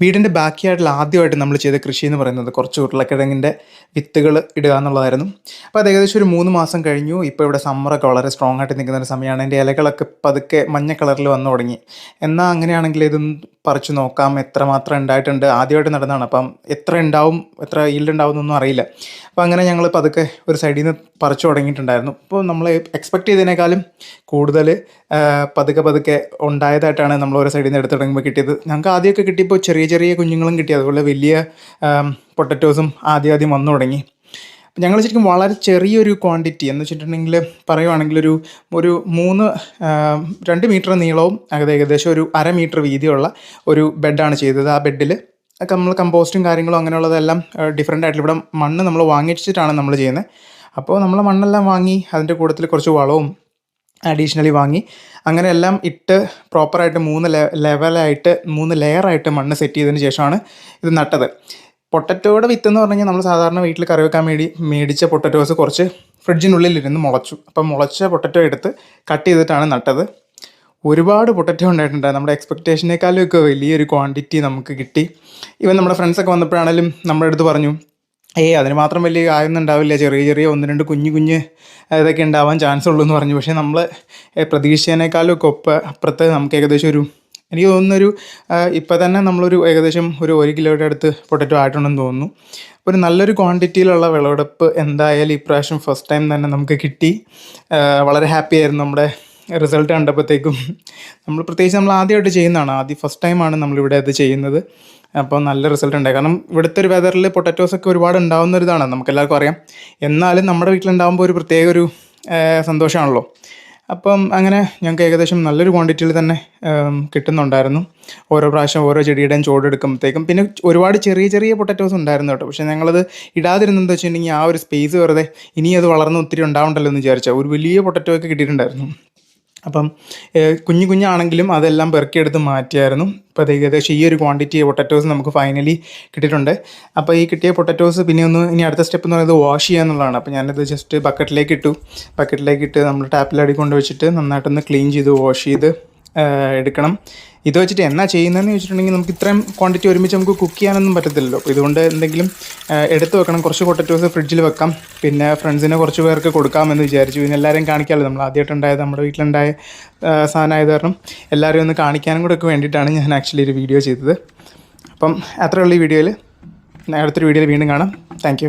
വീടിന്റെ ബാക്ക് യാർഡിൽ ആദ്യമായിട്ട് നമ്മൾ ചെയ്ത കൃഷി എന്ന് പറയുന്നത് കുറച്ച് ഉരുളക്കിഴങ്ങിന്റെ വിത്തുകൾ ഇടുക എന്നുള്ളതായിരുന്നു. അപ്പോൾ അത് ഏകദേശം ഒരു മൂന്ന് മാസം കഴിഞ്ഞു. ഇപ്പോൾ ഇവിടെ സമ്മറൊക്കെ വളരെ സ്ട്രോങ് ആയിട്ട് നിൽക്കുന്ന ഒരു സമയമാണ്. എന്റെ ഇലകളൊക്കെ പതുക്കെ മഞ്ഞ കളറിൽ വന്നു തുടങ്ങി. എന്നാൽ അങ്ങനെയാണെങ്കിൽ ഇതൊന്ന് പറിച്ചു നോക്കാം. എത്ര മാത്രം ഉണ്ടായിട്ടുണ്ട്? ആദ്യമായിട്ട് നടന്നതാണ്. അപ്പം എത്ര ഉണ്ടാവും? എത്ര ഈൽഡ് ഉണ്ടാവും എന്നൊന്നും അറിയില്ല. അപ്പോൾ അങ്ങനെ ഞങ്ങൾ പതുക്കെ ഒരു സൈഡിൽ നിന്ന് പറിച്ചു തുടങ്ങിയിട്ടുണ്ടായിരുന്നു. ഇപ്പോൾ നമ്മൾ എക്സ്പെക്ട് ചെയ്തതിനേക്കാളും കൂടുതൽ പതുക്കെ പതുക്കെ ഉണ്ടായതായിട്ടാണ് നമ്മൾ ഓരോ സൈഡിൽ നിന്ന് എടുത്ത് തുടങ്ങുമ്പോൾ കിട്ടിയത്. ഞങ്ങൾക്ക് ആദ്യമൊക്കെ കിട്ടിയപ്പോൾ ചെറിയ ചെറിയ കുഞ്ഞുങ്ങളും കിട്ടി. അതുപോലെ വലിയ പൊട്ടറ്റോസും ആദ്യം ആദ്യം വന്നു തുടങ്ങി. ഞങ്ങൾ ശരിക്കും വളരെ ചെറിയൊരു ക്വാണ്ടിറ്റി എന്ന് വെച്ചിട്ടുണ്ടെങ്കിൽ പറയുവാണെങ്കിൽ ഒരു ഒരു മൂന്ന് രണ്ട് മീറ്റർ നീളവും ഏകദേശം ഒരു അര മീറ്റർ വീതിയുള്ള ഒരു ബെഡാണ് ചെയ്തത് ആ ബെഡിൽ നമ്മൾ കമ്പോസ്റ്റും കാര്യങ്ങളും അങ്ങനെയുള്ളതെല്ലാം ഡിഫറെന്റ് ആയിട്ടുള്ള ഇവിടെ മണ്ണ് നമ്മൾ വാങ്ങിച്ചിട്ടാണ് നമ്മൾ ചെയ്യുന്നത്. അപ്പോൾ നമ്മൾ മണ്ണെല്ലാം വാങ്ങി അതിന്റെ കൂട്ടത്തിൽ കുറച്ച് വളവും അഡീഷണലി വാങ്ങി. അങ്ങനെ എല്ലാം ഇട്ട് പ്രോപ്പറായിട്ട് മൂന്ന് ലെവലായിട്ട് മൂന്ന് ലെയറായിട്ട് മണ്ണ് സെറ്റ് ചെയ്തതിന് ശേഷമാണ് ഇത് നട്ടത്. പൊട്ടറ്റോയുടെ വിത്ത് എന്ന് പറഞ്ഞു കഴിഞ്ഞാൽ നമ്മൾ സാധാരണ വീട്ടിൽ കറി വെക്കാൻ വേണ്ടി മേടിച്ച പൊട്ടറ്റോസ് കുറച്ച് ഫ്രിഡ്ജിനുള്ളിൽ ഇരുന്ന് മുളച്ചു. അപ്പം മുളച്ച പൊട്ടറ്റോ എടുത്ത് കട്ട് ചെയ്തിട്ടാണ് നട്ടത്. ഒരുപാട് പൊട്ടറ്റോ ഉണ്ടായിട്ടുണ്ട്. നമ്മുടെ എക്സ്പെക്റ്റേഷനേക്കാളും ഒക്കെ വലിയൊരു ക്വാണ്ടിറ്റി നമുക്ക് കിട്ടി. ഇവൻ നമ്മുടെ ഫ്രണ്ട്സൊക്കെ വന്നപ്പോഴാണെങ്കിലും നമ്മുടെ അടുത്ത് പറഞ്ഞു ഏയ് അതിന് മാത്രം വലിയ കാര്യമൊന്നും ഉണ്ടാവില്ല. ചെറിയ ചെറിയ ഒന്ന് രണ്ട് കുഞ്ഞു കുഞ്ഞ് ഇതൊക്കെ ഉണ്ടാവാൻ ചാൻസ് ഉള്ളൂ എന്ന് പറഞ്ഞു. പക്ഷേ നമ്മൾ പ്രതീക്ഷിച്ചതിനേക്കാളും ഒക്കെ ഒപ്പം അപ്പുറത്ത് നമുക്ക് ഏകദേശം ഒരു എനിക്ക് തോന്നുന്നൊരു ഇപ്പം തന്നെ നമ്മളൊരു ഏകദേശം ഒരു ഒരു കിലോയുടെ അടുത്ത് പൊട്ടറ്റോ ആയിട്ടുണ്ടെന്ന് തോന്നുന്നു. ഒരു നല്ലൊരു ക്വാണ്ടിറ്റിയിലുള്ള വിളവെടുപ്പ് എന്തായാലും ഇപ്രാവശ്യം ഫസ്റ്റ് ടൈം തന്നെ നമുക്ക് കിട്ടി. വളരെ ഹാപ്പി ആയിരുന്നു നമ്മുടെ റിസൾട്ട് കണ്ടപ്പോഴത്തേക്കും. നമ്മൾ പ്രത്യേകിച്ച് നമ്മൾ ആദ്യമായിട്ട് ചെയ്യുന്നതാണ്. ആദ്യം ഫസ്റ്റ് ടൈമാണ് നമ്മളിവിടെ അത് ചെയ്യുന്നത്. അപ്പോൾ നല്ല റിസൾട്ട് ഉണ്ടായി. കാരണം ഇവിടുത്തെ ഒരു വെതറിൽ പൊട്ടറ്റോസ് ഒക്കെ ഒരുപാട് ഉണ്ടാകുന്ന ഒരു നമുക്ക് എല്ലാവർക്കും അറിയാം. എന്നാലും നമ്മുടെ വീട്ടിലുണ്ടാകുമ്പോൾ ഒരു പ്രത്യേക ഒരു സന്തോഷമാണല്ലോ. അപ്പം അങ്ങനെ ഞങ്ങൾക്ക് ഏകദേശം നല്ലൊരു ക്വാണ്ടിറ്റിയിൽ തന്നെ കിട്ടുന്നുണ്ടായിരുന്നു. ഓരോ പ്രാവശ്യം ഓരോ ചെടിയുടെയും ചോടെടുക്കുമ്പോഴത്തേക്കും പിന്നെ ഒരുപാട് ചെറിയ ചെറിയ പൊട്ടറ്റോസ് ഉണ്ടായിരുന്നു കേട്ടോ. പക്ഷേ ഞങ്ങളത് ഇടാതിരുന്നെന്ന് വെച്ചിട്ടുണ്ടെങ്കിൽ ആ ഒരു സ്പേസ് വെറുതെ ഇനി അത് വളർന്ന് ഒത്തിരി ഉണ്ടാവണ്ടല്ലോ എന്ന് വിചാരിച്ചാൽ ഒരു വലിയ പൊട്ടറ്റോ ഒക്കെ കിട്ടിയിട്ടുണ്ടായിരുന്നു. അപ്പം കുഞ്ഞു കുഞ്ഞാണെങ്കിലും അതെല്ലാം പെറുക്കിയെടുത്ത് മാറ്റിയായിരുന്നു. അപ്പോൾ അത് ഏകദേശം ഈ ഒരു ക്വാണ്ടിറ്റി പൊട്ടറ്റോസ് നമുക്ക് ഫൈനലി കിട്ടിയിട്ടുണ്ട്. അപ്പോൾ ഈ കിട്ടിയ പൊട്ടറ്റോസ് പിന്നെ ഒന്ന് ഇനി അടുത്ത സ്റ്റെപ്പ് എന്ന് പറയുന്നത് വാഷ് ചെയ്യുക എന്നുള്ളതാണ്. അപ്പോൾ ഞാനത് ജസ്റ്റ് ബക്കറ്റിലേക്ക് ഇട്ടു. ബക്കറ്റിലേക്ക് ഇട്ട് നമ്മൾ ടാപ്പിലടി കൊണ്ട് വെച്ചിട്ട് നന്നായിട്ടൊന്ന് ക്ലീൻ ചെയ്ത് വാഷ് ചെയ്ത് എടുക്കണം. ഇത് വെച്ചിട്ട് എന്നാ ചെയ്യുന്നതെന്ന് ചോദിച്ചിട്ടുണ്ടെങ്കിൽ നമുക്ക് ഇത്രയും ക്വാണ്ടിറ്റി ഒരുമിച്ച് നമുക്ക് കുക്ക് ചെയ്യാനൊന്നും പറ്റത്തില്ലല്ലോ. അപ്പോൾ ഇതുകൊണ്ട് എന്തെങ്കിലും എടുത്ത് വെക്കണം. കുറച്ച് പൊട്ടറ്റോസ് ഫ്രിഡ്ജിൽ വെക്കാം. പിന്നെ ഫ്രണ്ട്സിനെ കുറച്ച് പേർക്ക് കൊടുക്കാമെന്ന് വിചാരിച്ചു. പിന്നെ എല്ലാവരെയും കാണിക്കാമല്ലോ. നമ്മൾ ആദ്യമായിട്ടുണ്ടായത് നമ്മുടെ വീട്ടിലുണ്ടായ സാധനമായത് കാരണം എല്ലാവരെയും ഒന്ന് കാണിക്കാനും കൂടെ ഒക്കെ വേണ്ടിയിട്ടാണ് ഞാൻ ആക്ച്വലി ഒരു വീഡിയോ ചെയ്തത്. അപ്പം അത്രയുള്ള ഈ വീഡിയോയിൽ അടുത്തൊരു വീഡിയോയിൽ വീണ്ടും കാണാം. താങ്ക്